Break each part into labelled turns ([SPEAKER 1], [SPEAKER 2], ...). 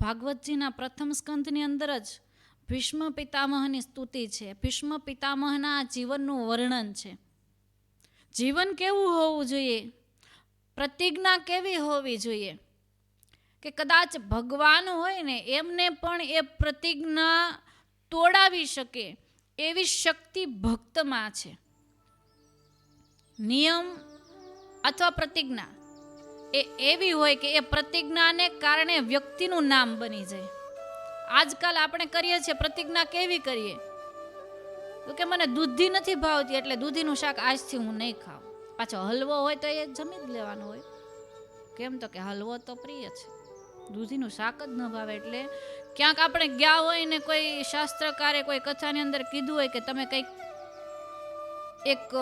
[SPEAKER 1] ભાગવતજીના પ્રથમ સ્કંધની અંદર જ ભીષ્મ પિતામહની સ્તુતિ છે. ભીષ્મ પિતામહના જીવનનું વર્ણન છે. જીવન કેવું હોવું જોઈએ? પ્રતિજ્ઞા કેવી હોવી જોઈએ? કે કદાચ ભગવાન હોય ને, એમને પણ એ પ્રતિજ્ઞા તોડાવી શકે એવી શક્તિ ભક્તમાં છે. નિયમ અથવા પ્રતિજ્ઞા? એ એવી હોય કે એ પ્રતિજ્ઞાને કારણે વ્યક્તિનું નામ બની જાય. આજકાલ આપણે કરીએ છીએ પ્રતિજ્ઞા કેવી કરીએ? તો કે મને દૂધી નથી ભાવતી એટલે દૂધીનું શાક આજથી હું નહીં ખાઉં. પાછો હલવો હોય તો એ જમી જ લેવાનો હોય. કેમ તો કે હલવો તો પ્રિય છે. દૂધીનું શાક જ ન ભાવે એટલે ક્યાંક આપણે ગયા હોય ને કોઈ શાસ્ત્રકારે કોઈ કથાની અંદર કીધું હોય કે તમે કંઈક એક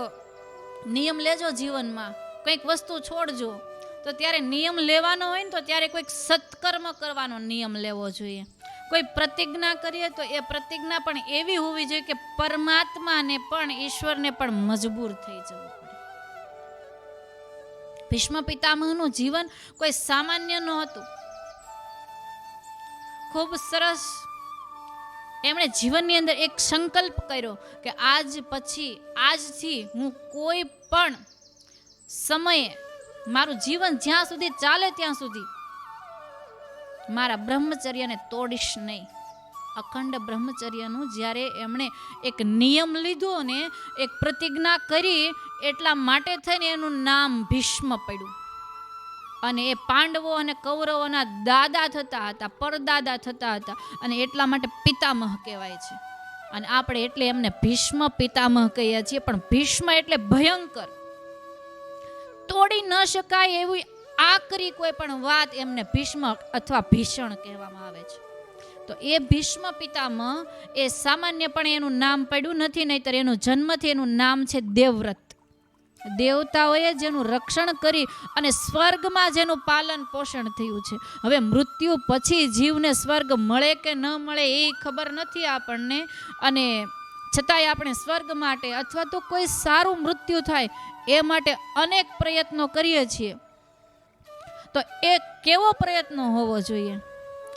[SPEAKER 1] નિયમ લેજો જીવનમાં. કંઈક વસ્તુ છોડજો. તો ત્યારે નિયમ લેવાનો હોય ને તો ત્યારે કોઈક સત્કર્મ કરવાનો નિયમ લેવો જોઈએ. કોઈ પ્રતિજ્ઞા કરીએ તો એ પ્રતિજ્ઞા પણ એવી હોવી જોઈએ કે પરમાત્માને પણ ઈશ્વરને પણ મજબૂર થઈ જવું ભીષ્મ પિતામહનું જીવન કોઈ સામાન્ય નહોતું ખૂબ સરસ એમણે જીવનની અંદર એક સંકલ્પ કર્યો કે આજ પછી, આજથી હું કોઈ પણ સમયે મારું જીવન જ્યાં સુધી ચાલે ત્યાં સુધી મારા બ્રહ્મચર્યને તોડીશ નહીં. અખંડ બ્રહ્મચર્યનું જ્યારે એમણે એક નિયમ લીધો ને એક પ્રતિજ્ઞા કરી એટલા માટે થઈને એનું નામ ભીષ્મ પડ્યું. અને એ પાંડવો અને કૌરવોના દાદા થતા હતા, પરદાદા થતા હતા અને એટલા માટે પિતામહ કહેવાય છે. અને આપણે એટલે એમને ભીષ્મ પિતામહ કહીએ છીએ, પણ ભીષ્મ એટલે ભયંકર. તોડી ન શકાય એવી આકરી કોઈ પણ વાત એમને ભીષ્મ અથવા ભીષણ કહેવામાં આવે છે. તો એ ભીષ્મ પિતામહ એ સામાન્યપણે એનું નામ પડ્યું નથી, નહીતર એનું જન્મથી એનું નામ છે દેવવ્રત. દેવતાઓએ જેનું રક્ષણ કરી અને સ્વર્ગમાં જેનું પાલન પોષણ થયું છે. હવે મૃત્યુ પછી જીવને સ્વર્ગ મળે કે ન મળે એ ખબર નથી આપણને અને છતાંય આપણે સ્વર્ગ માટે અથવા તો કોઈ સારું મૃત્યુ થાય એ માટે અનેક પ્રયત્નો કરીએ છીએ. તો એ કેવો પ્રયત્ન હોવો જોઈએ?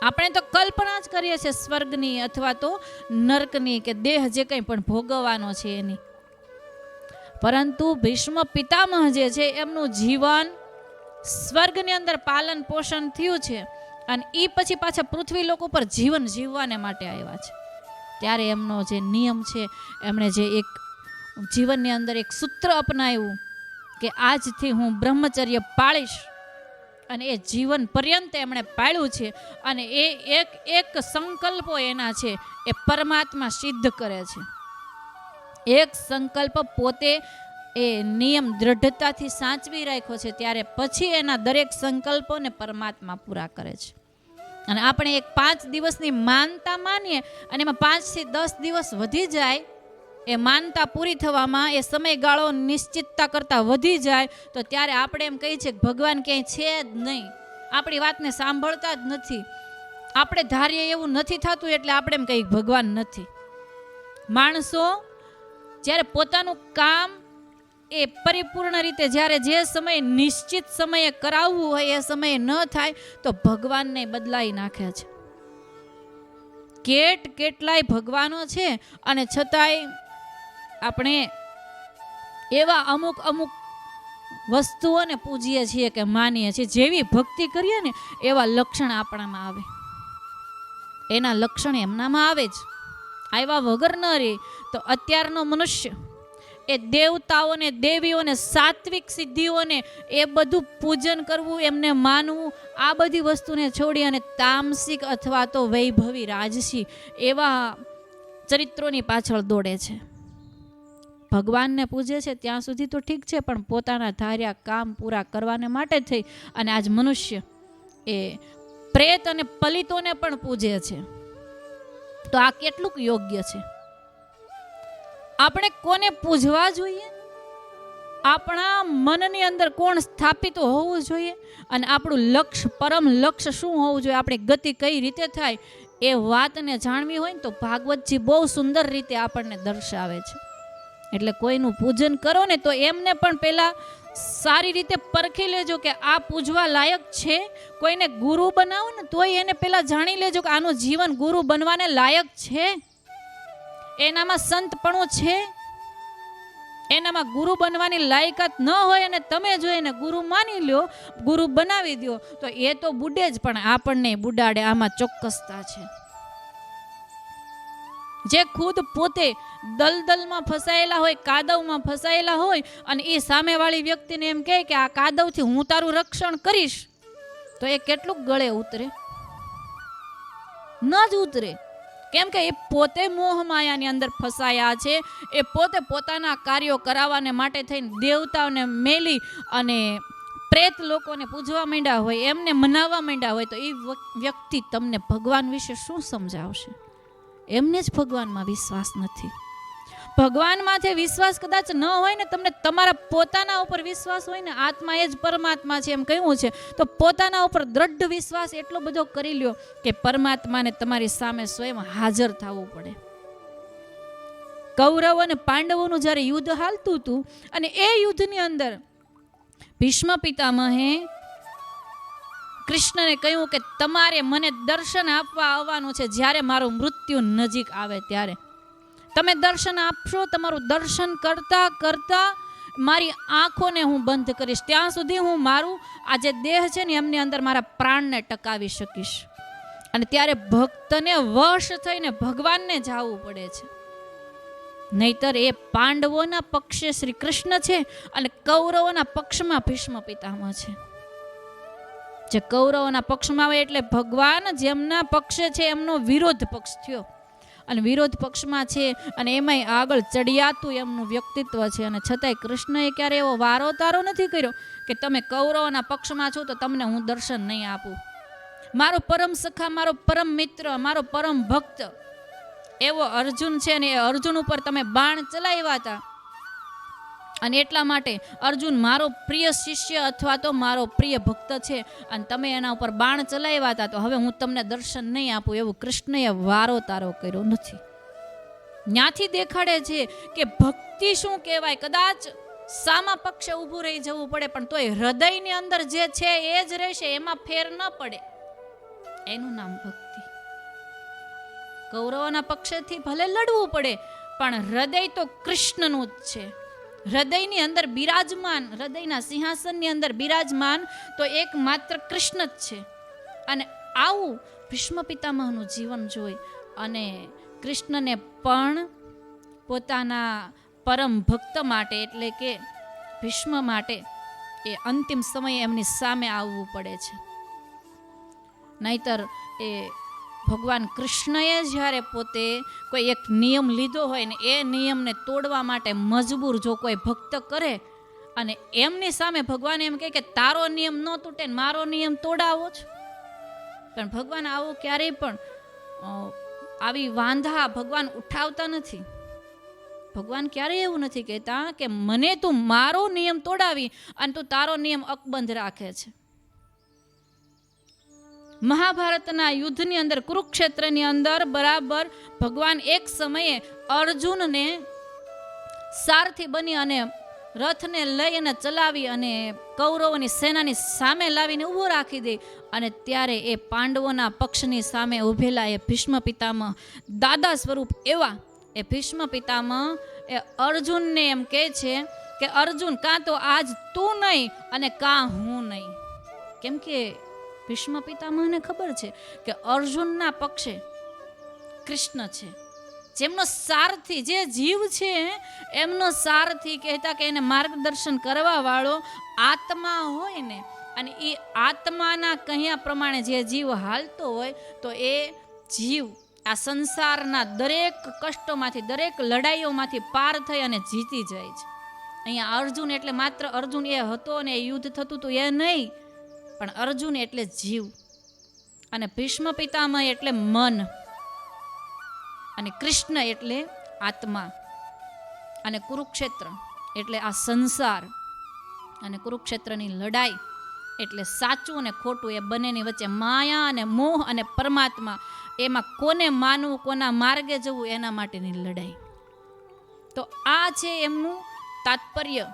[SPEAKER 1] આપણે તો કલ્પના જ કરીએ છીએ સ્વર્ગની અથવા તો નર્કની કે દેહ જે કંઈ પણ ભોગવવાનો છે એની. પરંતુ ભીષ્મ પિતામહ જે છે એમનું જીવન સ્વર્ગની અંદર પાલન પોષણ થયું છે અને એ પછી પાછા પૃથ્વી લોકો ઉપર જીવન જીવવાને માટે આવ્યા છે. ત્યારે એમનો જે નિયમ છે, એમણે જે એક જીવનની અંદર એક સૂત્ર અપનાવ્યું કે આજથી હું બ્રહ્મચર્ય પાળીશ અને એ જીવન પર્યંત એમણે પાળ્યું છે અને એ એક એક સંકલ્પો એના છે, એ પરમાત્મા સિદ્ધ કરે છે. એક સંકલ્પ પોતે એ નિયમ દ્રઢતાથી સાચવી રાખ્યો છે ત્યારે પછી એના દરેક સંકલ્પોને પરમાત્મા પૂરા કરે છે. અને આપણે એક પાંચ દિવસની માનતા માનીએ અને એમાં પાંચથી દસ દિવસ વધી જાય એ માનતા પૂરી થવામાં એ સમયગાળો નિશ્ચિતતા કરતાં વધી જાય, તો ત્યારે આપણે એમ કહીએ છીએ કે ભગવાન ક્યાંય છે જ નહીં. આપણી વાતને સાંભળતા જ નથી. આપણે ધારીએ એવું નથી થતું એટલે આપણે એમ કહીએ ભગવાન નથી. માણસો જ્યારે પોતાનું કામ એ પરિપૂર્ણ રીતે જ્યારે જે સમયે નિશ્ચિત સમયે કરાવવું હોય, એ સમયે ન થાય, તો ભગવાનને બદલાઈ નાખે છે. કેટ કેટલાય ભગવાનો છે અને છતાંય આપણે એવા અમુક અમુક વસ્તુઓને પૂજીએ છીએ કે માનીએ છીએ, જેવી ભક્તિ કરીએ ને એવા લક્ષણ આપણામાં આવે. એના લક્ષણ એમનામાં આવે જ. આવ્યા વગર ન રહે તો અત્યારનો મનુષ્ય એ દેવતાઓને, દેવીઓને, સાત્વિક સિદ્ધિઓને એ બધું પૂજન કરવું, એમને માનવું, આ બધી વસ્તુને છોડી અને તામસિક અથવા તો વૈભવી, રાજસી એવા ચરિત્રોની પાછળ દોડે છે. ભગવાનને પૂજે છે ત્યાં સુધી તો ઠીક છે, પણ પોતાના ધાર્યા કામ પૂરા કરવાને માટે થઈ અને આજ મનુષ્ય એ પ્રેત અને પલિતોને પણ પૂજે છે. તો આ કેટલુંક યોગ્ય છે? આપણે કોને પૂજવા જોઈએ? આપણા મનની અંદર કોણ સ્થાપિત હોવું જોઈએ? અને આપણું લક્ષ્ય પરમ લક્ષ્ય શું હોવું જોઈએ? આપણી ગતિ કઈ રીતે થાય એ વાતને જાણવી હોય ને તો ભાગવતજી બહુ સુંદર રીતે આપણને દર્શાવે છે. એટલે કોઈનું પૂજન કરો ને તો એમને પણ પહેલાં સારી રીતે પરખી લેજો કે આ પૂજવા લાયક છે. કોઈને ગુરુ બનાવો ને તોય એને પહેલાં જાણી લેજો કે આનું જીવન ગુરુ બનવાને લાયક છે. એનામાં સંતપણું છે. એનામાં ગુરુ બનવાની લાયકાત ન હોય અને તમે જો એને ગુરુ માની લ્યો, ગુરુ બનાવી દો તો એ તો બુડે જ પણ આપણને બુડાડે, આમાં ચોક્કસતા છે. જે ખુદ પોતે દલદલમાં ફસાયેલા હોય, કાદવમાં ફસાયેલા હોય અને એ સામેવાળી વ્યક્તિને એમ કહે કે આ કાદવથી હું તારું રક્ષણ કરીશ, તો એ કેટલું ગળે ઉતરે. ન જ ઉતરે. કેમ કે એ પોતે મોહ માયાની અંદર ફસાયા છે, એ પોતે પોતાના કાર્યો કરાવવાને માટે થઈને દેવતાઓને મેલી અને પ્રેત લોકોને પૂજવા માંડ્યા હોય, એમને મનાવવા માંડ્યા હોય, તો એ વ્યક્તિ તમને ભગવાન વિશે શું સમજાવશે? એમને જ ભગવાનમાં વિશ્વાસ નથી. ભગવાનમાં જે વિશ્વાસ કદાચ ન હોય ને તમને તમારા પોતાના ઉપર વિશ્વાસ હોય ને આત્મા એ જ પરમાત્મા છે એમ કહ્યું છે, તો પોતાના ઉપર દ્રઢ વિશ્વાસ એટલો બધો કરી લ્યો કે પરમાત્માને તમારી સામે સ્વયં હાજર થવું પડે. કૌરવ અને પાંડવોનું જ્યારે યુદ્ધ હાલતું હતું અને એ યુદ્ધની અંદર ભીષ્મ પિતામહે કૃષ્ણને કહ્યું કે તમારે મને દર્શન આપવા આવવાનું છે જ્યારે મારું મૃત્યુ નજીક આવે ત્યારે. તમે દર્શન આપશો, તમારું દર્શન કરતા કરતા મારી આંખોને હું બંધ કરીશ. ત્યાં સુધી હું મારું આ જે દેહ છે ને એમની અંદર મારા પ્રાણને ટકાવી શકીશ. અને ત્યારે ભક્તને વશ થઈને ભગવાનને જવું પડે છે. નહીતર એ પાંડવોના પક્ષે શ્રી કૃષ્ણ છે અને કૌરવોના પક્ષમાં ભીષ્મ પિતામહ છે. જે કૌરવોના પક્ષમાં આવે એટલે ભગવાન જેમના પક્ષે છે એમનો વિરોધ પક્ષ થયો. અને વિરોધ પક્ષમાં છે અને એમાંય આગળ ચડિયાતું એમનું વ્યક્તિત્વ છે. અને છતાંય કૃષ્ણએ ક્યારે એવો વારો તારો નથી કર્યો કે તમે કૌરવોના પક્ષમાં છો તો તમને હું દર્શન નહીં આપું. મારો પરમ સખા, મારો પરમ મિત્ર, મારો પરમ ભક્ત એવો અર્જુન છે ને એ અર્જુન ઉપર તમે બાણ ચલાવ્યા હતા. અને એટલા માટે અર્જુન મારો પ્રિય શિષ્ય અથવા તો મારો પ્રિય ભક્ત છે અને તમે એના ઉપર બાણ ચલાવ્યા હતા, તો હવે હું તમને દર્શન નહીં આપું એવું કૃષ્ણએ વારો તારો કર્યો નથી. ત્યાંથી દેખાડે છે કે ભક્તિ શું કહેવાય? કદાચ સામા પક્ષે ઊભું રહી જવું પડે, પણ તોય હૃદયની અંદર જે છે એ જ રહેશે, એમાં ફેર ન પડે. એનું નામ ભક્તિ. કૌરવોના પક્ષેથી ભલે લડવું પડે, પણ હૃદય તો કૃષ્ણનું જ છે. હૃદયની અંદર બિરાજમાન, હૃદયના સિંહાસનની અંદર બિરાજમાન, તો એક માત્ર કૃષ્ણ જ છે. અને આવું ભીષ્મ પિતામહનું જીવન જોઈ અને કૃષ્ણને પણ પોતાના પરમ ભક્ત માટે, એટલે કે ભીષ્મ માટે, એ અંતિમ સમયે એમની સામે આવવું પડે છે. નહીતર એ ભગવાન કૃષ્ણએ જ્યારે પોતે કોઈ એક નિયમ લીધો હોય ને એ નિયમને તોડવા માટે મજબૂર જો કોઈ ભક્ત કરે અને એમની સામે ભગવાન એમ કહે કે તારો નિયમ ન તૂટે મારો નિયમ તોડાવો જ પણ ભગવાન આવો ક્યારેય પણ આવી વાંધા ભગવાન ઉઠાવતા નથી. ભગવાન ક્યારેય એવું નથી કહેતા કે મને તું મારો નિયમ તોડાવી અને તું તારો નિયમ અકબંધ રાખે છે. મહાભારતના યુદ્ધની અંદર, કુરુક્ષેત્રની અંદર બરાબર ભગવાન એક સમયે અર્જુનને સારથી બની અને રથને લઈ અને ચલાવી અને કૌરવોની સેનાની સામે લાવીને ઊભો રાખી દે અને ત્યારે એ પાંડવોના પક્ષની સામે ઊભેલા એ ભીષ્મ પિતામહ દાદા સ્વરૂપ એવા એ ભીષ્મ પિતામહ એ અર્જુનને એમ કહે છે કે, અર્જુન, કાં તો આજ તું નહીં અને કાં હું નહીં? કેમ કે ભીષ્મ પિતામહને ખબર છે કે અર્જુનના પક્ષે કૃષ્ણ છે. જેમનો સારથી, જે જીવ છે, એમનો સારથી કહેતા કે એને માર્ગદર્શન કરવા વાળો આત્મા હોય ને, અને એ આત્માના કહ્યા પ્રમાણે જે જીવ હાલતો હોય, તો એ જીવ આ સંસારના દરેક કષ્ટોમાંથી, દરેક લડાઈઓમાંથી પાર થઈ અને જીતી જાય છે. અહીંયા અર્જુન એટલે માત્ર અર્જુન એ હતો અને યુદ્ધ થતું હતું એ નહીં પણ અર્જુન એટલે જીવ અને ભીષ્મ પિતામહ એટલે મન અને કૃષ્ણ એટલે આત્મા અને કુરુક્ષેત્ર એટલે આ સંસાર અને કુરુક્ષેત્રની લડાઈ એટલે સાચું અને ખોટું એ બંનેની વચ્ચે માયા અને મોહ અને પરમાત્મા એમાં કોને માનવું, કોના માર્ગે જવું એના માટેની લડાઈ. તો આ છે એમનું તાત્પર્ય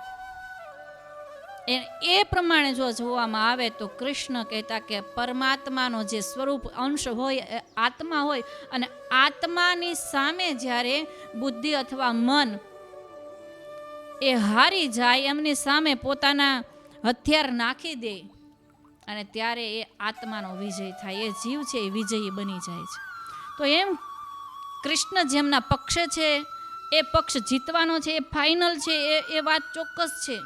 [SPEAKER 1] એ એ પ્રમાણે જો જોવામાં આવે તો કૃષ્ણ કહેતા કે પરમાત્માનો જે સ્વરૂપ અંશ હોય આત્મા હોય અને આત્માની સામે જ્યારે બુદ્ધિ અથવા મન એ હારી જાય, એમની સામે પોતાના હથિયાર નાખી દે અને ત્યારે એ આત્માનો વિજય થાય. એ જીવ છે એ વિજયી બની જાય છે. તો એમ કૃષ્ણ જેમના પક્ષ છે, એ પક્ષ જીતવાનો છે, એ ફાઇનલ છે, એ એ વાત ચોક્કસ છે.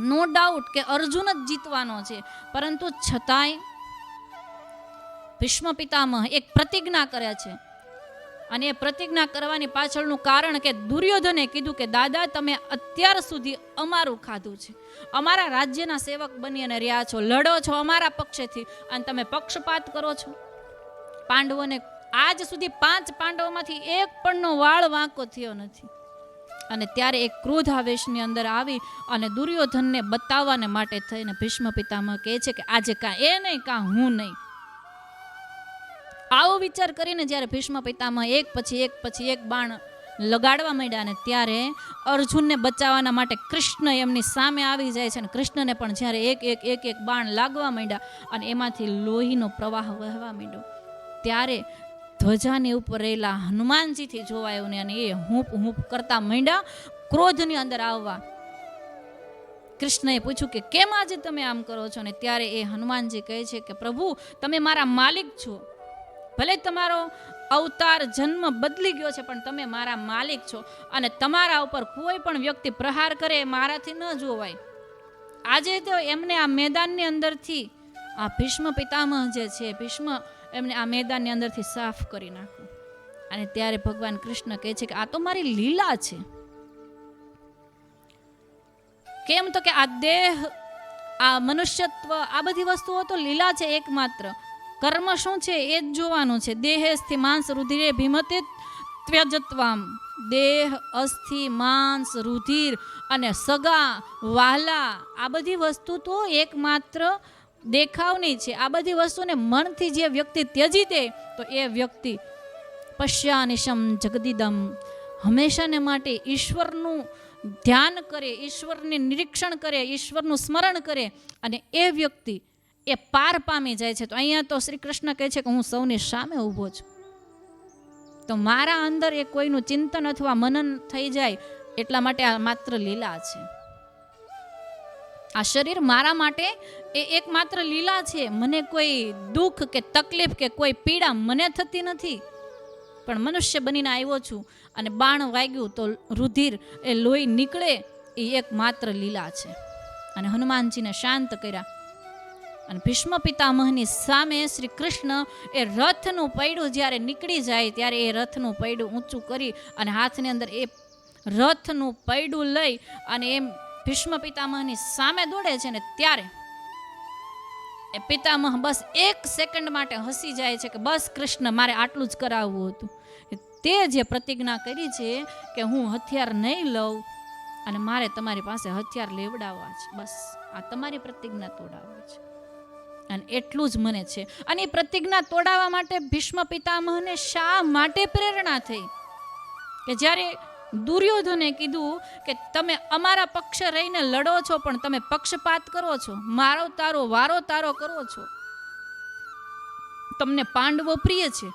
[SPEAKER 1] નો ડાઉટ કે અર્જુન જ જીતવાનો છે. પરંતુ છતાંય ભીષ્મ પિતામહ એક પ્રતિજ્ઞા કરે છે. અને એ પ્રતિજ્ઞા કરવાની પાછળનું કારણ કે દુર્યોધને કીધું કે, દાદા, તમે અત્યાર સુધી અમારું ખાધું છે. અમારા રાજ્યના સેવક બની અને રહ્યા છો. લડો છો અમારા પક્ષેથી અને તમે પક્ષપાત કરો છો. પાંડવોને આજ સુધી પાંચ પાંડવોમાંથી એક પણનો વાળ વાંકો થયો નથી. અને ત્યારે એક ક્રોધ આવેશની અંદર આવી અને દુર્યોધનને બતાવવાને માટે થઈને ભીષ્મ પિતામહ કહે છે કે આજે કાં એ નહીં કાં હું નહીં. આવો વિચાર કરીને જ્યારે ભીષ્મ પિતામહ એક પછી એક પછી એક બાણ લગાડવા માંડ્યા અને ત્યારે અર્જુનને બચાવવાના માટે કૃષ્ણ એમની સામે આવી જાય છે અને કૃષ્ણને પણ જ્યારે એક એક એક એક બાણ લાગવા માંડ્યા અને એમાંથી લોહીનો પ્રવાહ વહેવા માંડ્યો. ત્યારે ધ્વજાની ઉપર રહેલા હનુમાનજીથી જોવાયું ને અને એ હૂંપ હૂંપ કરતા માંડ્યા ક્રોધની અંદર આવવા. કૃષ્ણએ પૂછ્યું કે કેમ આજે તમે આમ કરો છો? ને ત્યારે એ હનુમાનજી કહે છે કે, પ્રભુ, તમે મારા માલિક છો. ભલે તમારો અવતાર જન્મ બદલી ગયો છે, પણ તમે મારા માલિક છો. અને તમારા ઉપર કોઈ પણ વ્યક્તિ પ્રહાર કરે એ મારાથી ન જોવાય. આજે તો એમને આ મેદાનની અંદરથી આ ભીષ્મ પિતામહ જે છે, ભીષ્મ એમને આ મેદાનની અંદરથી સાફ કરી નાખો. અને ત્યારે ભગવાન કૃષ્ણ કહે છે કે આ તો મારી લીલા છે. કેમ તો કે આ દેહ, આ મનુષ્યત્વ, આ બધી વસ્તુઓ તો લીલા છે એકમાત્ર. કર્મ શું છે એ જ જોવાનું છે. દેહેસ્થી માંસ રુધિરે ભીમતે ત્યજત્વામ દેહ, અસ્થિ, માંસ, રુધિર અને સગા વાલા આ બધી વસ્તુ તો એકમાત્ર દેખાવની છે. આ બધી વસ્તુને મનથી જે વ્યક્તિ ત્યજી દે, તો એ વ્યક્તિ પશ્યાનિશમ જગદીદમ હંમેશાને માટે ઈશ્વરનું ધ્યાન કરે, ઈશ્વરને નિરીક્ષણ કરે, ઈશ્વરનું સ્મરણ કરે અને એ વ્યક્તિ એ પાર પામી જાય છે. તો અહીંયા તો શ્રી કૃષ્ણ કહે છે કે હું સૌની સામે ઊભો છું. તો મારા અંદર એ કોઈનું ચિંતન અથવા મનન થઈ જાય એટલા માટે આ માત્ર લીલા છે. આ શરીર મારા માટે એ એકમાત્ર લીલા છે. મને કોઈ દુઃખ કે તકલીફ કે કોઈ પીડા મને થતી નથી. પણ મનુષ્ય બનીને આવ્યો છું અને બાણ વાગ્યું તો રુધિર એ લોહી નીકળે એ એકમાત્ર લીલા છે. અને હનુમાનજીને શાંત કર્યા. અને ભીષ્મ પિતામહની સામે શ્રી કૃષ્ણ એ રથનું પૈડું જ્યારે નીકળી જાય ત્યારે એ રથનું પૈડું ઊંચું કરી અને હાથની અંદર એ રથનું પૈડું લઈ અને એમ ભીષ્મ પિતામહની સામે દોડે છે ને ત્યારે એ પિતામહ બસ એક સેકન્ડ માટે હસી જાય છે કે બસ કૃષ્ણ, મારે આટલું જ કરાવવું હતું. તે જે પ્રતિજ્ઞા કરી છે કે હું હથિયાર નહીં લઉં અને મારે તમારી પાસે હથિયાર લેવડાવવા છે, બસ આ તમારી પ્રતિજ્ઞા તોડાવવા છે. અને એટલું જ મને છે. અને એ પ્રતિજ્ઞા તોડાવવા માટે ભીષ્મ પિતામહને શા માટે પ્રેરણા થઈ? કે જ્યારે દુર્યોધને કીધું કે તમે અમારા પક્ષે રહીને લડો છો, પણ તમે પક્ષપાત કરો છો. મારો તારો, વારો તારો કરો છો. તમને પાંડવો પ્રિય છે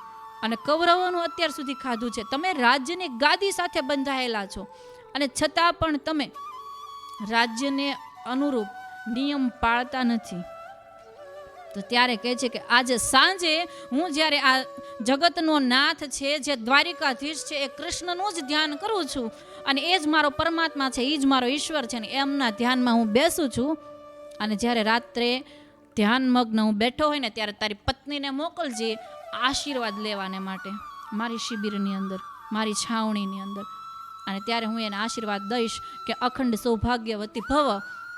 [SPEAKER 1] અને કૌરવોનું અત્યાર સુધી ખાધું છે. તમે રાજ્યની ગાદી સાથે બંધાયેલા છો અને છતાં પણ તમે રાજ્યને અનુરૂપ નિયમ પાળતા નથી. તો ત્યારે કહે છે કે આજે સાંજે હું જ્યારે આ જગતનો નાથ છે, જે દ્વારિકાધીશ છે, એ કૃષ્ણનું જ ધ્યાન કરું છું અને એ જ મારો પરમાત્મા છે એ જ મારો ઈશ્વર છે ને એમના ધ્યાનમાં હું બેસું છું. અને જ્યારે રાત્રે ધ્યાનમગ્ન હું બેઠો હોય ને ત્યારે તારી પત્નીને મોકલજે આશીર્વાદ લેવાને માટે, મારી શિબિરની અંદર, મારી છાવણીની અંદર. અને ત્યારે હું એને આશીર્વાદ દઈશ કે અખંડ સૌભાગ્યવતી ભવ,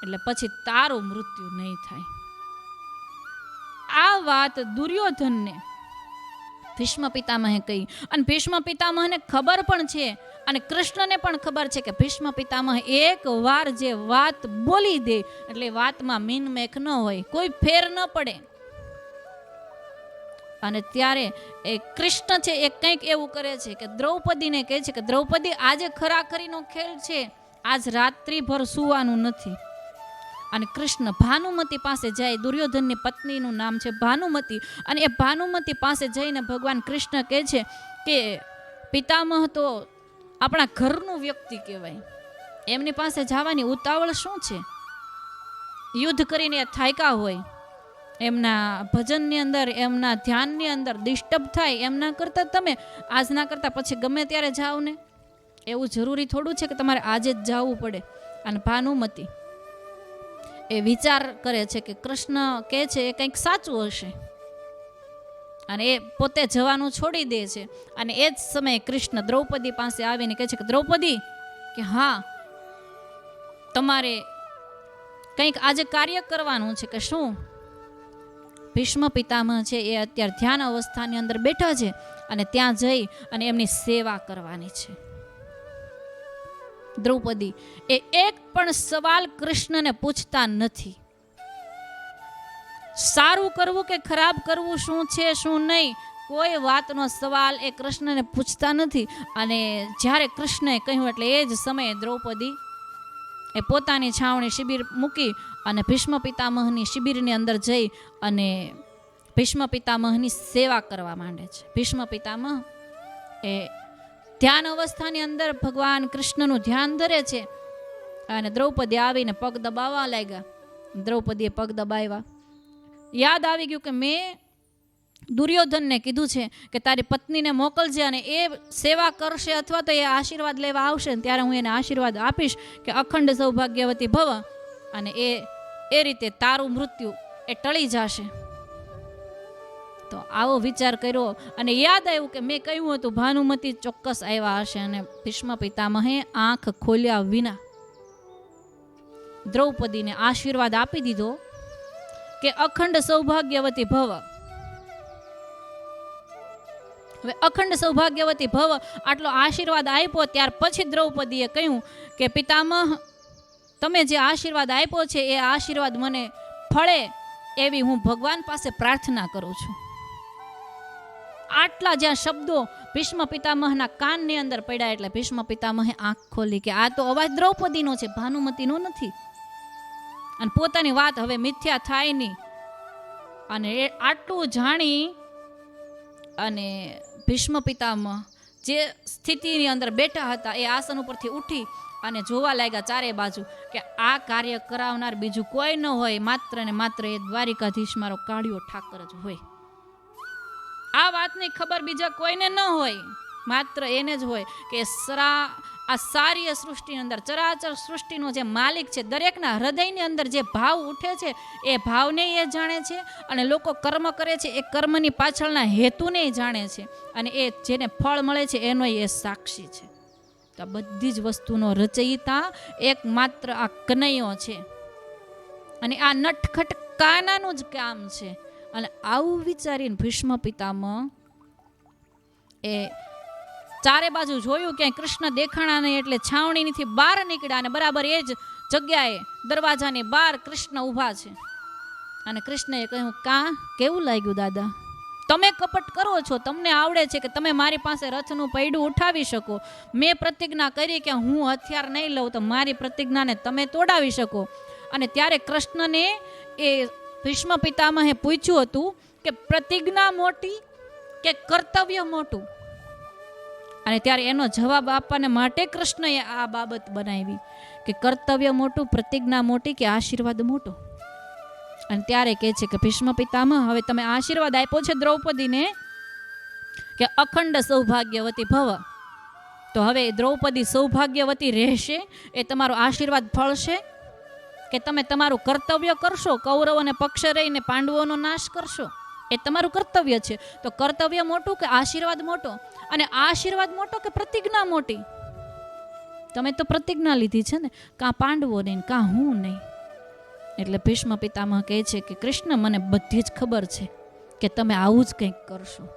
[SPEAKER 1] એટલે પછી તારું મૃત્યુ નહીં થાય. આ વાત દુર્યોધનને. ભીષ્મ પિતામહે કહી, અને ભીષ્મ પિતામહને ખબર પણ છે, અને કૃષ્ણને પણ ખબર છે કે ભીષ્મ પિતામહ એક વાર જે વાત બોલી દે, એટલે વાતમાં મીનમેક ન હોય, કોઈ ફેર ન પડે. અને ત્યારે એ કૃષ્ણ છે એ કંઈક એવું કરે છે કે દ્રૌપદીને કહે છે કે દ્રૌપદી આજે ખરાખરીનો ખેલ છે, આજ રાત્રિભર સુવાનું નથી. અને કૃષ્ણ ભાનુમતી પાસે જાય, દુર્યોધનની પત્નીનું નામ છે ભાનુમતી. અને એ ભાનુમતી પાસે જઈને ભગવાન કૃષ્ણ કહે છે કે, પિતામહ, તો આપણા ઘરનું વ્યક્તિ કહેવાય. એમની પાસે જવાની ઉતાવળ શું છે? યુદ્ધ કરીને થાયકા હોય. એમના ભજનની અંદર, એમના ધ્યાનની અંદર ડિસ્ટર્બ થાય, એમના કરતાં તમે આજના કરતાં પછી ગમે ત્યારે જાઓ ને એવું જરૂરી થોડું છે કે તમારે આજે જ જવું પડે. અને ભાનુમતી એ વિચાર કરે છે કે કૃષ્ણ કહે છે એ કંઈક સાચું હશે. અને એ પોતે જવાનું છોડી દે છે. અને એ જ સમયે કૃષ્ણ દ્રૌપદી પાસે આવીને કહે છે કે, દ્રૌપદી, કે હા, તમારે કંઈક આજે કાર્ય કરવાનું છે કે શું? ભીષ્મ પિતામહ છે એ અત્યારે ધ્યાન અવસ્થાની અંદર બેઠા છે અને ત્યાં જઈ અને એમની સેવા કરવાની છે. દ્રૌપદી, એ એક પણ સવાલ કૃષ્ણને પૂછતા નથી. સારું કરવું કે ખરાબ કરવું શું છે, શું નહીં, કોઈ વાતનો સવાલ એ કૃષ્ણને પૂછતા નથી. અને જ્યારે કૃષ્ણએ કહ્યું એટલે એ જ સમયે દ્રૌપદી એ પોતાની છાવણી શિબિર મૂકી અને ભીષ્મ પિતામહની શિબિરની અંદર જઈ અને ભીષ્મ પિતામહની સેવા કરવા માંડે છે. ભીષ્મ પિતામહ એ ધ્યાન અવસ્થાની અંદર ભગવાન કૃષ્ણનું ધ્યાન ધરે છે. અને દ્રૌપદી આવીને પગ દબાવવા લાગ્યા. દ્રૌપદીએ પગ દબાવ્યા. યાદ આવી ગયું કે મેં દુર્યોધનને કીધું છે કે તારી પત્નીને મોકલજે અને એ સેવા કરશે અથવા તો એ આશીર્વાદ લેવા આવશે ત્યારે હું એને આશીર્વાદ આપીશ કે અખંડ સૌભાગ્યવતી ભવ અને એ એ રીતે તારું મૃત્યુ એ ટળી જશે. તો આવો વિચાર કર્યો અને યાદ આવ્યું કે મેં કહ્યું હતું, ભાનુમતી ચોક્કસ આવ્યા હશે. અને ભીષ્મ પિતામહે આંખ ખોલ્યા વિના દ્રૌપદીને આશીર્વાદ આપી દીધો કે અખંડ સૌભાગ્યવતી ભવ, હવે અખંડ સૌભાગ્યવતી ભવ આટલો આશીર્વાદ આપ્યો ત્યાર પછી દ્રૌપદીએ કહ્યું કે, પિતામહ, તમે જે આશીર્વાદ આપ્યો છે, એ આશીર્વાદ મને ફળે એવી હું ભગવાન પાસે પ્રાર્થના કરું છું. આટલા જ્યાં શબ્દો ભીષ્મ પિતામહના કાનની અંદર પડ્યા એટલે ભીષ્મ પિતામહે આંખ ખોલી કે આ તો અવાજ દ્રૌપદીનો છે, ભાનુમતીનો નથી. અને પોતાની વાત હવે મિથ્યા થાય નહીં. અને એ આટલું જાણી અને ભીષ્મ પિતામહ જે સ્થિતિની અંદર બેઠા હતા એ આસન ઉપરથી ઉઠી અને જોવા લાગ્યા ચારે બાજુ કે આ કાર્ય કરાવનાર બીજું કોઈ ન હોય, માત્ર ને માત્ર એ દ્વારિકાધીશ મારો કાળિયો ઠાકર જ હોય. આ વાતની ખબર બીજા કોઈને ન હોય, માત્ર એને જ હોય કે સરા, આ સારી સૃષ્ટિની અંદર, ચરાચર સૃષ્ટિનો જે માલિક છે, દરેકના હૃદયની અંદર જે ભાવ ઉઠે છે, એ ભાવને એ જાણે છે અને લોકો કર્મ કરે છે, એ કર્મની પાછળના હેતુને જાણે છે અને એ જેને ફળ મળે છે, એનો એ સાક્ષી છે. તો આ બધી જ વસ્તુનો રચયિતા એકમાત્ર આ કનૈયો છે. અને આ નટખટ કાનાનું જ કામ છે. અને આવું વિચારીને ભીષ્મ પિતામાં એ ચારે બાજુ જોયું ક્યાંય કૃષ્ણ દેખાણા નહીં એટલે છાવણીથી બહાર નીકળ્યા અને બરાબર એ જ જગ્યાએ દરવાજાની બહાર કૃષ્ણ ઊભા છે. અને કૃષ્ણએ કહ્યું, કા? કેવું લાગ્યું દાદા? તમે કપટ કરો છો. તમને આવડે છે કે તમે મારી પાસે રથનું પૈડું ઉઠાવી શકો. મેં પ્રતિજ્ઞા કરી કે હું હથિયાર નહીં લઉં તો મારી પ્રતિજ્ઞાને તમે તોડાવી શકો. અને ત્યારે કૃષ્ણને એ ભીષ્મ પિતામહે પૂછ્યું હતું કે પ્રતિજ્ઞા મોટી કે કર્તવ્ય મોટું? અને ત્યારે એનો જવાબ આપવાને માટે કૃષ્ણએ આ બાબત બનાવી કે કર્તવ્ય મોટું, પ્રતિજ્ઞા મોટી કે આશીર્વાદ મોટો? અને ત્યારે કહે છે કે ભીષ્મ પિતામહ હવે તમે આશીર્વાદ આપ્યો છે દ્રૌપદીને કે અખંડ સૌભાગ્યવતી ભવ. તો હવે દ્રૌપદી સૌભાગ્યવતી રહેશે, એ તમારો આશીર્વાદ ફળશે? કે તમે તમારું કર્તવ્ય કરશો, કૌરવ અને પક્ષે રહીને પાંડવોનો નાશ કરશો. એ તમારું કર્તવ્ય છે. તો કર્તવ્ય મોટું કે આશીર્વાદ મોટો? અને આશીર્વાદ મોટો કે પ્રતિજ્ઞા મોટી? તમે તો પ્રતિજ્ઞા લીધી છે ને, કાં પાંડવો નહીં, કાં હું નહીં? એટલે ભીષ્મ પિતામહ કહે છે કે કૃષ્ણ, મને બધી જ ખબર છે કે તમે આવું જ કંઈક કરશો.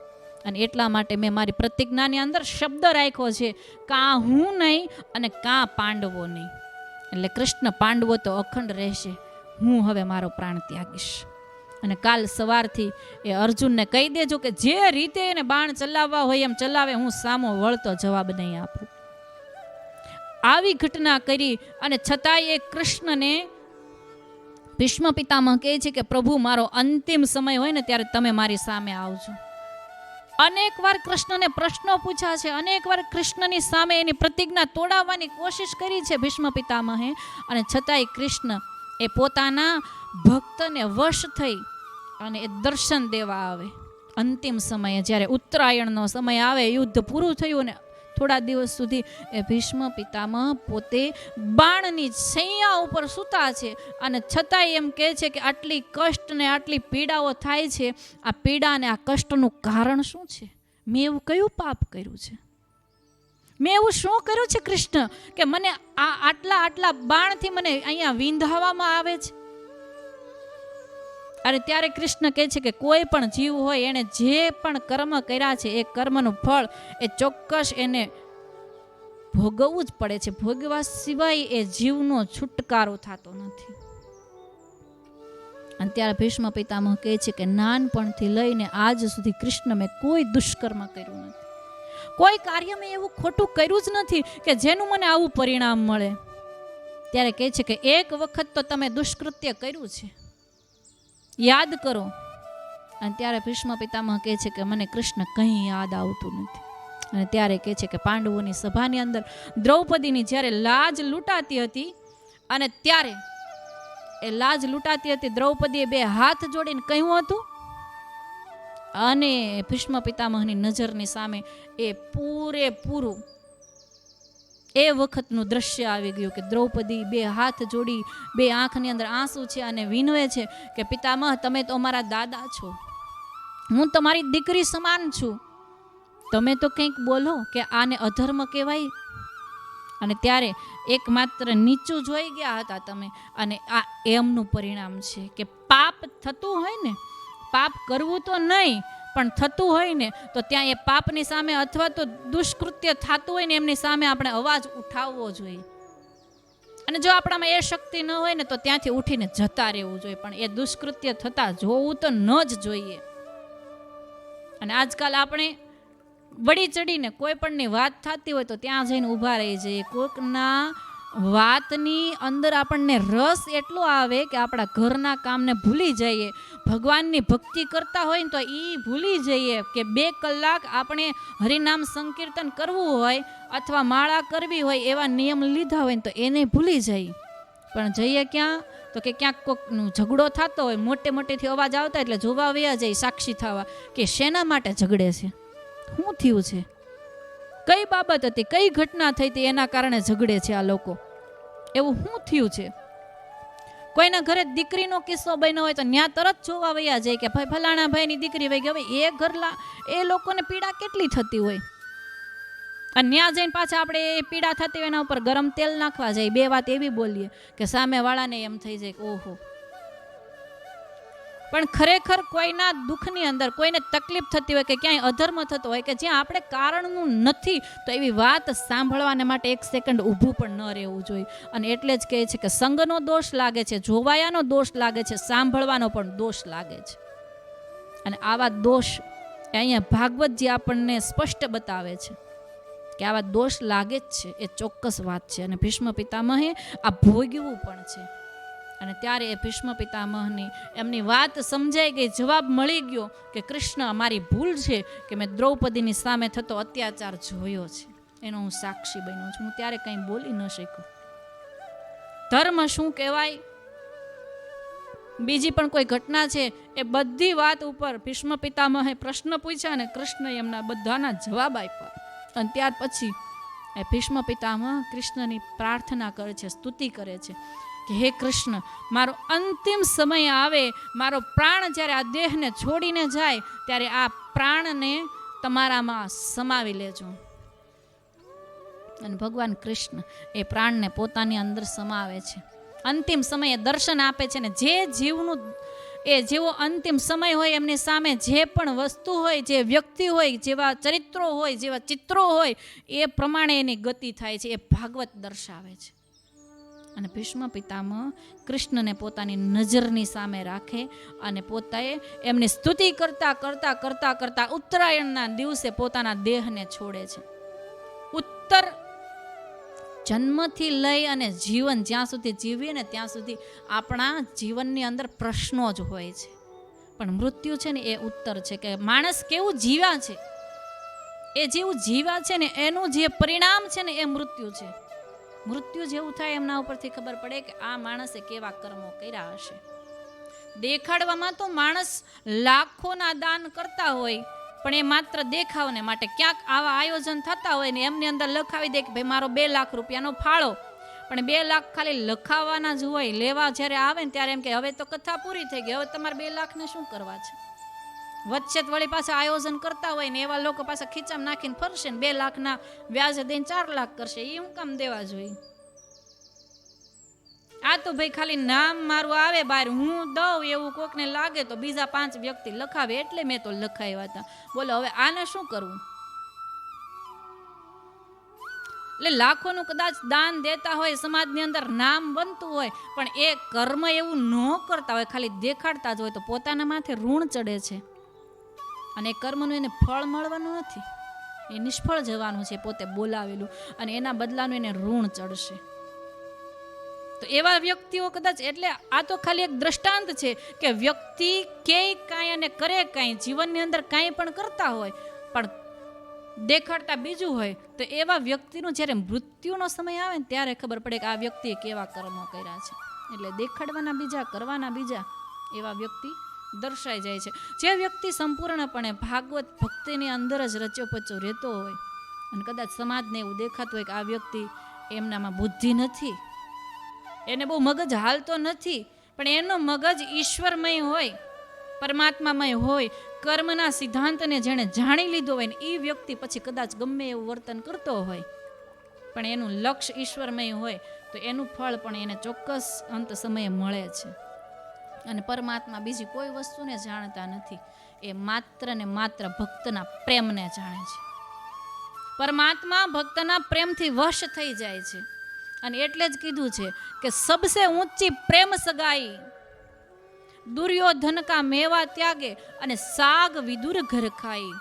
[SPEAKER 1] અને એટલા માટે મેં મારી પ્રતિજ્ઞાની અંદર શબ્દ રાખ્યો છે, કાં હું નહીં અને કાં પાંડવો નહીં. એટલે કૃષ્ણ પાંડવો તો અખંડ રહેશે. હું હવે મારો પ્રાણ ત્યાગીશ. અને કાલ સવારથી એ અર્જુનને કહી દેજો કે જે રીતે એને બાણ ચલાવવા હોય એમ ચલાવે, હું સામો વળતો જવાબ નહીં આપું. આવી ઘટના કરી અને છતાંય એ કૃષ્ણને ભીષ્મ પિતામહ કહે છે કે પ્રભુ, મારો અંતિમ સમય હોય ને ત્યારે તમે મારી સામે આવજો. અનેક વાર કૃષ્ણને પ્રશ્નો પૂછ્યા છે. અનેકવાર કૃષ્ણની સામે એની પ્રતિજ્ઞા તોડાવવાની કોશિશ કરી છે ભીષ્મ પિતામહે. અને છતાંય કૃષ્ણ એ પોતાના ભક્તને વશ થઈ અને એ દર્શન દેવા આવે. અંતિમ સમયે જ્યારે ઉત્તરાયણનો સમય આવે, યુદ્ધ પૂરું થયું ને થોડા દિવસ સુધી એ ભીષ્મ પિતામહ પોતે બાણની સૈયા ઉપર સૂતા છે અને છતાંય એમ કહે છે કે આટલી કષ્ટ ને આટલી પીડાઓ થાય છે, આ પીડા અને આ કષ્ટનું કારણ શું છે? મેં એવું કયું પાપ કર્યું છે? મેં એવું શું કર્યું છે, કૃષ્ણ, કે મને આ આટલા આટલા બાણથી મને અહીંયા વિંધાવામાં આવે છે? અને ત્યારે કૃષ્ણ કહે છે કે કોઈ પણ જીવ હોય એણે જે પણ કર્મ કર્યા છે, એ કર્મનું ફળ એ ચોક્કસ એને ભોગવવું જ પડે છે. ભોગવા સિવાય એ જીવનો છુટકારો થતો નથી. અને ત્યારે ભીષ્મ પિતામહ કહે છે કે નાનપણથી લઈને આજ સુધી કૃષ્ણ મેં કોઈ દુષ્કર્મ કર્યું નથી. કોઈ કાર્ય મેં એવું ખોટું કર્યું જ નથી કે જેનું મને આવું પરિણામ મળે. ત્યારે કહે છે કે એક વખત તો તમે દુષ્કૃત્ય કર્યું છે. યાદ કરો. અને ત્યારે ભીષ્મ પિતામહ કહે છે કે મને કૃષ્ણ કંઈ યાદ આવતું નથી. અને ત્યારે કહે છે કે પાંડવોની સભાની અંદર દ્રૌપદીની જ્યારે લાજ લૂંટાતી હતી અને ત્યારે એ લાજ લૂંટાતી હતી, દ્રૌપદીએ બે હાથ જોડીને કહ્યું હતું. અને ભીષ્મ પિતામહની નજરની સામે એ પૂરેપૂરું એ વખતનું દ્રશ્ય આવી ગયું કે દ્રૌપદી બે હાથ જોડી બે આંખની અંદર આંસુ છે અને વિનવે છે કે, પિતામહ, તમે તો અમારા દાદા છો. હું તમારી દીકરી સમાન છું. તમે તો કંઈક બોલો કે આને અધર્મ કહેવાય? અને ત્યારે એકમાત્ર નીચું જોઈ ગયા હતા તમે. અને આ એમનું પરિણામ છે કે પાપ થતું હોય ને, પાપ કરવું તો નહીં પણ થતું હોય ને, તો ત્યાં એ પાપની સામે અથવા તો દુષ્કૃત્ય થતું હોય ને, એમની સામે આપણે અવાજ ઉઠાવવો જોઈએ. અને જો આપણામાં એ શક્તિ ન હોય ને, તો ત્યાંથી ઉઠીને જતા રહેવું જોઈએ. પણ એ દુષ્કૃત્ય થતાં જોવું તો ન જ જોઈએ. અને આજકાલ આપણે વળી ચડીને કોઈ પણની વાત થતી હોય તો ત્યાં જઈને ઊભા રહી જઈએ. કોઈકના વાતની અંદર આપણને રસ એટલો આવે કે આપણા ઘરના કામને ભૂલી જઈએ. ભગવાનની ભક્તિ કરતા હોય ને તો એ ભૂલી જઈએ કે બે કલાક આપણે હરિનામ સંકીર્તન કરવું હોય અથવા માળા કરવી હોય એવા નિયમ લીધા હોય ને તો એને ભૂલી જઈએ. પણ જઈએ ક્યાં? તો કે ક્યાંક કોઈકનું ઝઘડો થતો હોય, મોટે મોટેથી અવાજ આવતા એટલે જોવા વયા જાય, સાક્ષી થવા, કે શેના માટે ઝઘડે છે? શું થયું છે? કઈ બાબત હતી, કઈ ઘટના થઈ હતી, એના કારણે ઝઘડે છે આ લોકો. એવું શું થયું છે? કોઈના ઘરે દીકરીનો કિસ્સો બન્યો હોય તો ત્યાં તરત જોવા વયા જાય કે ભાઈ ફલાણા ભાઈની દીકરી વહી ગઈ. હવે એ ઘરલા, એ લોકોને પીડા કેટલી થતી હોય? અને ત્યાં જઈને પાછા આપણે એ પીડા થતી હોય એના ઉપર ગરમ તેલ નાખવા જાય, બે વાત એવી બોલીએ કે સામેવાળાને એમ થઈ જાય કે ઓહો. પણ ખરેખર કોઈના દુઃખની અંદર, કોઈને તકલીફ થતી હોય કે ક્યાંય અધર્મ થતો હોય કે જ્યાં આપણે કારણનું નથી, તો એવી વાત સાંભળવાને માટે એક સેકન્ડ ઊભું પણ ન રહેવું જોઈએ. અને એટલે જ કહે છે કે સંગનો દોષ લાગે છે, જોવાયાનો દોષ લાગે છે, સાંભળવાનો પણ દોષ લાગે છે. અને આવા દોષ અહીંયા ભાગવતજી આપણને સ્પષ્ટ બતાવે છે કે આવા દોષ લાગે જ છે, એ ચોક્કસ વાત છે. અને ભીષ્મ પિતામહે આ ભોગવું પણ છે. અને ત્યારે એ ભીષ્મ પિતામહની એમની વાત સમજાઈ ગઈ, જવાબ મળી ગયો કે કૃષ્ણ, અમારી ભૂલ છે કે મેં દ્રૌપદીની સામે થતો અત્યાચાર જોયો છે. એનો હું સાક્ષી બન્યો છું. હું ત્યારે કંઈ બોલી ન શકું ધર્મ શું કહેવાય? બીજી પણ કોઈ ઘટના છે? એ બધી વાત ઉપર ભીષ્મ પિતામહે પ્રશ્ન પૂછ્યા અને કૃષ્ણએ એમના બધાના જવાબ આપ્યા. અને ત્યાર પછી એ ભીષ્મ પિતામહ કૃષ્ણની પ્રાર્થના કરે છે, સ્તુતિ કરે છે. કે હે કૃષ્ણ, મારો અંતિમ સમય આવે, મારો પ્રાણ જ્યારે આ દેહને છોડીને જાય, ત્યારે આ પ્રાણને તમારામાં સમાવી લેજો. અને ભગવાન કૃષ્ણ એ પ્રાણને પોતાની અંદર સમાવે છે. અંતિમ સમયે દર્શન આપે છે ને જે જીવનું, એ જેવો અંતિમ સમય હોય એમની સામે જે પણ વસ્તુ હોય, જે વ્યક્તિ હોય, જેવા ચરિત્રો હોય, જેવા ચિત્રો હોય, એ પ્રમાણે એની ગતિ થાય છે, એ ભાગવત દર્શાવે છે. અને ભીષ્મ પિતામહ કૃષ્ણને પોતાની નજરની સામે રાખે અને પોતાએ એમની સ્તુતિ કરતા કરતા કરતા કરતા ઉત્તરાયણના દિવસે પોતાના દેહને છોડે છે. ઉત્તર જન્મથી લઈ અને જીવન જ્યાં સુધી જીવીએ ને ત્યાં સુધી આપણા જીવનની અંદર પ્રશ્નો જ હોય છે. પણ મૃત્યુ છે ને એ ઉત્તર છે કે માણસ કેવું જીવ્યા છે? એ જેવું જીવ્યા છે ને એનું જે પરિણામ છે ને એ મૃત્યુ છે. મૃત્યુ જેવું થાય એમના ઉપરથી ખબર પડે કે આ માણસે કેવા કર્મો કર્યા હશે. દેખાડવામાં તો માણસ લાખોના દાન કરતા હોય, પણ એ માત્ર દેખાવને માટે ક્યાંક આવા આયોજન થતા હોય ને એમની અંદર લખાવી દે કે ભાઈ મારો બે લાખ રૂપિયાનો ફાળો. પણ બે લાખ ખાલી લખાવાના જ હોય, લેવા જ્યારે આવે ને ત્યારે એમ કે હવે તો કથા પૂરી થઈ ગઈ, હવે તમારે બે લાખને શું કરવા છે? વચ્ચે વળી પાસે આયોજન કરતા હોય ને એવા લોકો પાસે ખીચામ નાખીને ફરશે ને બે લાખના વ્યાજે દઈને ચાર લાખ કરશે. એ હું કામ દેવા જોઈએ? આ તો ભાઈ ખાલી નામ મારું આવે બહાર. હું દઉં એવું કોકને લાગે તો બીજા પાંચ વ્યક્તિ લખાવે એટલે મેં તો લખાવ્યા હતા. બોલો, હવે આને શું કરવું? એટલે લાખોનું કદાચ દાન દેતા હોય, સમાજની અંદર નામ બનતું હોય, પણ એ કર્મ એવું ન કરતા હોય, ખાલી દેખાડતા જ હોય, તો પોતાના માથે ઋણ ચડે છે. અને કર્મનું એને ફળ મળવાનું નથી. એ નિષ્ફળ જવાનું છે પોતે બોલાવેલું અને એના બદલાનું એને ઋણ ચડશે. તો એવા વ્યક્તિઓ કદાચ એટલે આ તો ખાલી એક દ્રષ્ટાંત છે કે વ્યક્તિ કે કાંઈ અને કરે કાંઈ, જીવનની અંદર કાંઈ પણ કરતા હોય, પણ દેખાડતા બીજું હોય, તો એવા વ્યક્તિનું જ્યારે મૃત્યુનો સમય આવે ને ત્યારે ખબર પડે કે આ વ્યક્તિએ કેવા કર્મો કર્યા છે. એટલે દેખાડવાના બીજા, કરવાના બીજા એવા વ્યક્તિ દર્શાઈ જાય છે. જે વ્યક્તિ સંપૂર્ણપણે ભાગવત ભક્તિની અંદર જ રચ્યો પચ્યો રહેતો હોય અને કદાચ સમાજને એવું દેખાતું હોય કે આ વ્યક્તિ એમનામાં બુદ્ધિ નથી, એને બહુ મગજ હાલતો નથી, પણ એનો મગજ ઈશ્વરમય હોય, પરમાત્મામય હોય, કર્મના સિદ્ધાંતને જેણે જાણી લીધો હોય ને એ વ્યક્તિ પછી કદાચ ગમે એવું વર્તન કરતો હોય, પણ એનું લક્ષ્ય ઈશ્વરમય હોય તો એનું ફળ પણ એને ચોક્કસ અંત સમયે મળે છે. અને પરમાત્મા બીજી કોઈ વસ્તુને જાણતા નથી. એ માત્ર ને માત્ર ભક્તના પ્રેમને જાણે છે. પરમાત્મા ભક્તના પ્રેમથી વશ થઈ જાય છે. અને એટલે જ કીધું છે કે સબસે ઊંચી પ્રેમ સગાઈ, દુર્યોધન કા મેવા ત્યાગે અને સાગ વિદુર ઘર ખાઈ.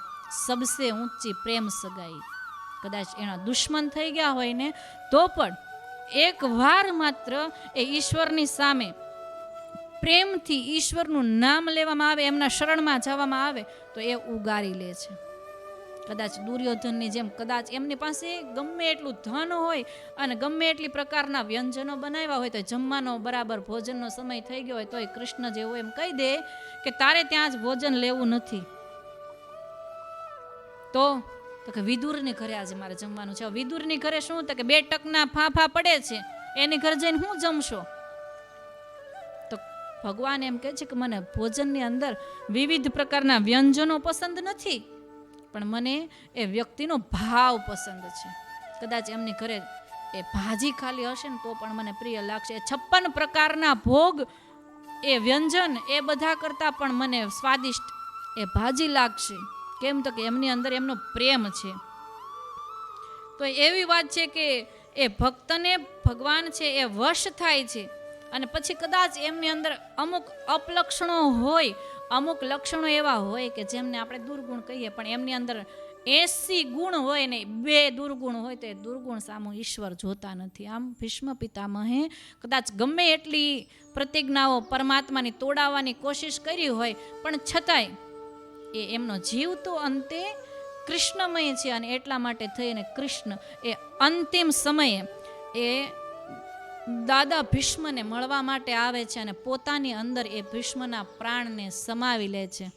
[SPEAKER 1] સબસે ઊંચી પ્રેમ સગાઈ. કદાચ એના દુશ્મન થઈ ગયા હોય ને, તો પણ એક વાર માત્ર એ ઈશ્વરની સામે પ્રેમથી ઈશ્વરનું નામ લેવામાં આવે, એમના શરણમાં જવામાં આવે, તો એ ઉગારી લે છે. કદાચ દુર્યોધનની જેમ, કદાચ એમની પાસે ગમે એટલું ધન હોય અને ગમે એટલી પ્રકારના વ્યંજનો બનાવ્યા હોય, તો જમવાનો બરાબર ભોજનનો સમય થઈ ગયો હોય, તોય કૃષ્ણ જેવો એમ કહી દે કે તારે ત્યાં જ ભોજન લેવું નથી. તો તો કે વિદુરની ઘરે આજે મારે જમવાનું છે. વિદુરની ઘરે શું? તો કે બે ટકના ફાંફા પડે છે. એની ઘરે જઈને હું જમશો? ભગવાન એમ કહે છે કે મને ભોજનની અંદર વિવિધ પ્રકારના વ્યંજનો પસંદ નથી, પણ મને એ વ્યક્તિનો ભાવ પસંદ છે. કદાચ એમની ઘરે એ ભાજી ખાલી હશે ને તો પણ મને પ્રિય લાગશે. એ છપ્પન પ્રકારના ભોગ, એ વ્યંજન, એ બધા કરતાં પણ મને સ્વાદિષ્ટ એ ભાજી લાગશે. કેમ તો કે એમની અંદર એમનો પ્રેમ છે. તો એવી વાત છે કે એ ભક્તને ભગવાન છે એ વશ થાય છે. અને પછી કદાચ એમની અંદર અમુક અપલક્ષણો હોય, અમુક લક્ષણો એવા હોય કે જેમને આપણે દુર્ગુણ કહીએ, પણ એમની અંદર એસી ગુણ હોય ને બે દુર્ગુણ હોય તો એ દુર્ગુણ સામું ઈશ્વર જોતા નથી. આમ ભીષ્મ પિતામહે કદાચ ગમે એટલી પ્રતિજ્ઞાઓ પરમાત્માની તોડાવવાની કોશિશ કરી હોય, પણ છતાંય એ એમનો જીવ તો અંતે કૃષ્ણમય છે અને એટલા માટે થઈને કૃષ્ણ એ અંતિમ સમયે એ દાદા ભીષ્મને મળવા માટે આવે છે અને પોતાની અંદર એ ભીષ્મના પ્રાણને સમાવી લે છે.